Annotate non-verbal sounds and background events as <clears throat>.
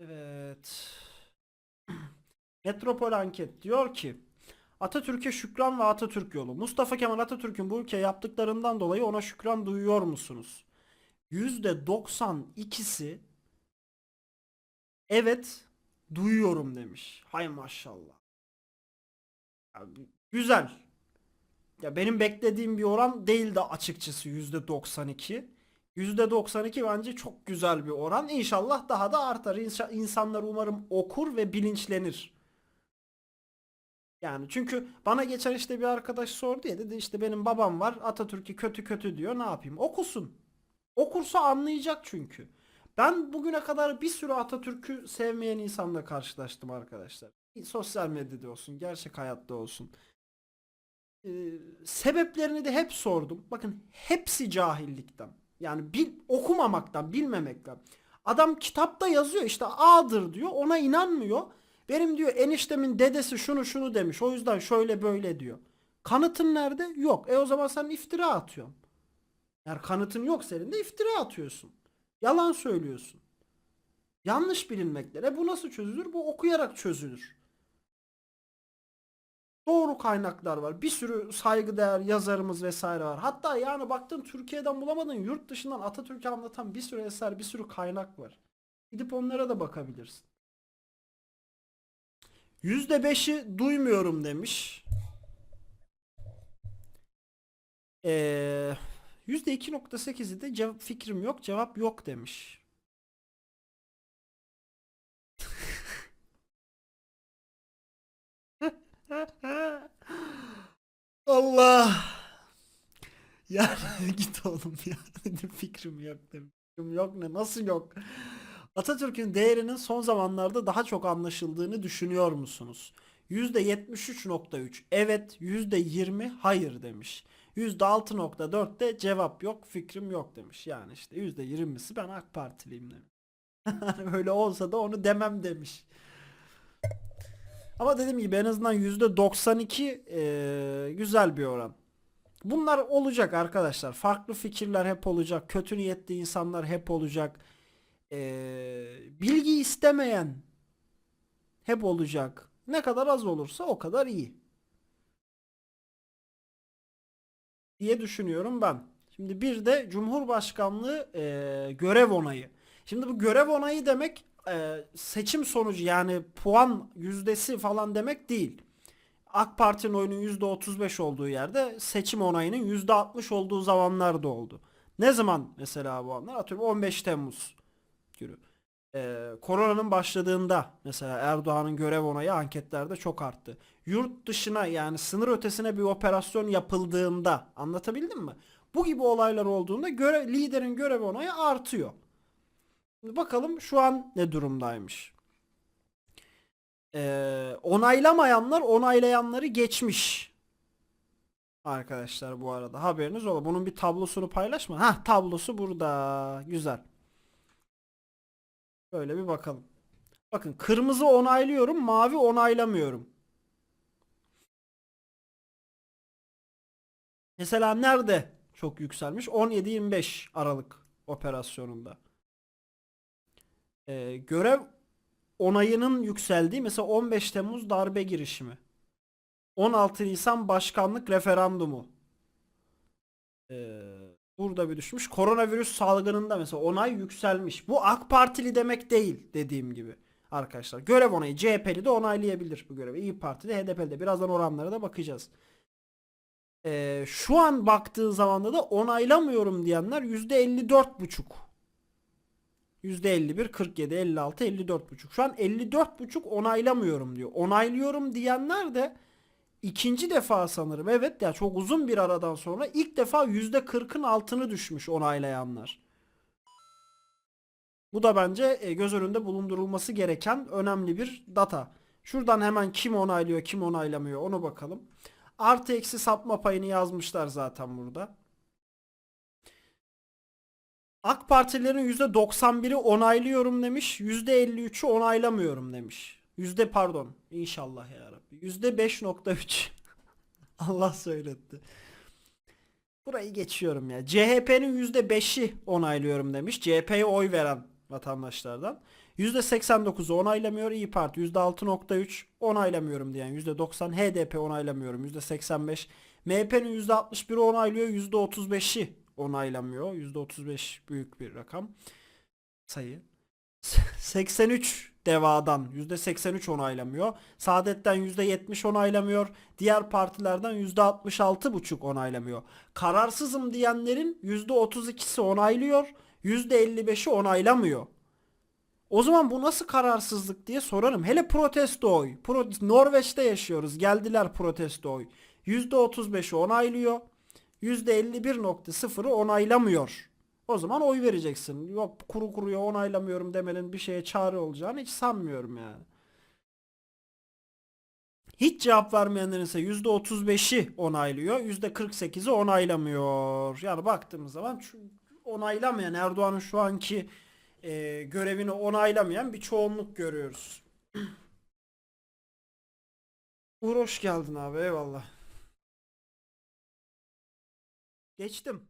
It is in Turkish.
Evet. <clears throat> Metropol anket diyor ki Atatürk'e şükran ve Atatürk yolu. Mustafa Kemal Atatürk'ün bu ülkeye yaptıklarından dolayı ona şükran duyuyor musunuz? %92'si evet duyuyorum demiş. Hay maşallah. Abi, güzel. Ya benim beklediğim bir oran değil de açıkçası %92. %92 bence çok güzel bir oran. İnşallah daha da artar. İnşa- İnsanlar umarım okur ve bilinçlenir. Yani çünkü bana geçen işte bir arkadaş sordu ya dedi işte benim babam var Atatürk'ü kötü kötü diyor ne yapayım? Okusun. Okursa anlayacak çünkü. Ben bugüne kadar bir sürü Atatürk'ü sevmeyen insanla karşılaştım arkadaşlar. Sosyal medyada olsun, gerçek hayatta olsun. Ee, sebeplerini de hep sordum. Bakın hepsi cahillikten. Yani bil, okumamaktan, bilmemekten. Adam kitapta yazıyor işte A'dır diyor. Ona inanmıyor. Benim diyor eniştemin dedesi şunu şunu demiş. O yüzden şöyle böyle diyor. Kanıtın nerede? Yok. E o zaman sen iftira atıyorsun. Eğer kanıtın yok senin de iftira atıyorsun. Yalan söylüyorsun. Yanlış bilinmekler. E bu nasıl çözülür? Bu okuyarak çözülür. Doğru kaynaklar var. Bir sürü saygıdeğer yazarımız vesaire var. Hatta yani baktın Türkiye'den bulamadın yurt dışından Atatürk'ü anlatan bir sürü eser, bir sürü kaynak var. Gidip onlara da bakabilirsin. %5'i duymuyorum demiş. Ee, %2.8'i de cev- fikrim yok, cevap yok demiş. <laughs> Allah. <laughs> Ya git oğlum ya. <laughs> Fikrim yok dedim. Fikrim yok ne? Nasıl yok? Atatürk'ün değerinin son zamanlarda daha çok anlaşıldığını düşünüyor musunuz? %73.3 evet, %20 hayır demiş. %6.4 de cevap yok, fikrim yok demiş. Yani işte %20'si ben AK Partiliyim demiş. <laughs> Öyle olsa da onu demem demiş. Ama dediğim gibi en azından %92 eee, güzel bir oran. Bunlar olacak arkadaşlar. Farklı fikirler hep olacak. Kötü niyetli insanlar hep olacak. Eee, bilgi istemeyen hep olacak. Ne kadar az olursa o kadar iyi. diye düşünüyorum ben. Şimdi bir de Cumhurbaşkanlığı eee, görev onayı. Şimdi bu görev onayı demek eee, seçim sonucu yani puan yüzdesi falan demek değil. AK Parti'nin oyunun %35 olduğu yerde seçim onayının %60 olduğu zamanlar da oldu. Ne zaman mesela bu anlar? Atıyorum 15 Temmuz günü. Ee, koronanın başladığında mesela Erdoğan'ın görev onayı anketlerde çok arttı. Yurt dışına yani sınır ötesine bir operasyon yapıldığında anlatabildim mi? Bu gibi olaylar olduğunda göre, liderin görev onayı artıyor. Bakalım şu an ne durumdaymış. Ee, onaylamayanlar onaylayanları geçmiş. Arkadaşlar bu arada haberiniz ola. Bunun bir tablosunu paylaşma. Ha tablosu burada. Güzel. Böyle bir bakalım. Bakın kırmızı onaylıyorum, mavi onaylamıyorum. Mesela nerede çok yükselmiş? 17-25 Aralık operasyonunda. Ee, görev onayının yükseldiği mesela 15 Temmuz darbe girişimi. 16 Nisan başkanlık referandumu. Ee, burada bir düşmüş. Koronavirüs salgınında mesela onay yükselmiş. Bu AK Partili demek değil dediğim gibi arkadaşlar. Görev onayı CHP'li de onaylayabilir bu görevi. İyi Parti de HDP'li de. Birazdan oranlara da bakacağız. Ee, şu an baktığı zamanda da onaylamıyorum diyenler %54,5. %51, 47, 56, 54,5. Şu an 54,5 onaylamıyorum diyor. Onaylıyorum diyenler de ikinci defa sanırım. Evet ya çok uzun bir aradan sonra ilk defa %40'ın altını düşmüş onaylayanlar. Bu da bence e, göz önünde bulundurulması gereken önemli bir data. Şuradan hemen kim onaylıyor, kim onaylamıyor onu bakalım. Artı eksi sapma payını yazmışlar zaten burada. AK Partilerin %91'i onaylıyorum demiş. %53'ü onaylamıyorum demiş. Yüzde pardon. İnşallah ya Rabbi. %5.3. <laughs> Allah söyletti. Burayı geçiyorum ya. CHP'nin %5'i onaylıyorum demiş. CHP'ye oy veren vatandaşlardan. %89'u onaylamıyor İyi Parti %6.3 onaylamıyorum diyen %90 HDP onaylamıyorum %85 MHP'nin %61'i onaylıyor %35'i onaylamıyor %35 büyük bir rakam sayı 83 devadan %83 onaylamıyor. Saadet'ten %70 onaylamıyor. Diğer partilerden %66,5 onaylamıyor. Kararsızım diyenlerin %32'si onaylıyor. %55'i onaylamıyor. O zaman bu nasıl kararsızlık diye sorarım. Hele protesto oy. Pro Norveç'te yaşıyoruz. Geldiler protesto oy. %35'i onaylıyor. %51.0'ı onaylamıyor. O zaman oy vereceksin. Yok kuru kuruya onaylamıyorum demenin bir şeye çare olacağını hiç sanmıyorum yani. Hiç cevap vermeyenlerin ise %35'i onaylıyor. %48'i onaylamıyor. Yani baktığımız zaman onaylamayan Erdoğan'ın şu anki e, görevini onaylamayan bir çoğunluk görüyoruz. <clears throat> Uğur hoş geldin abi eyvallah. Geçtim.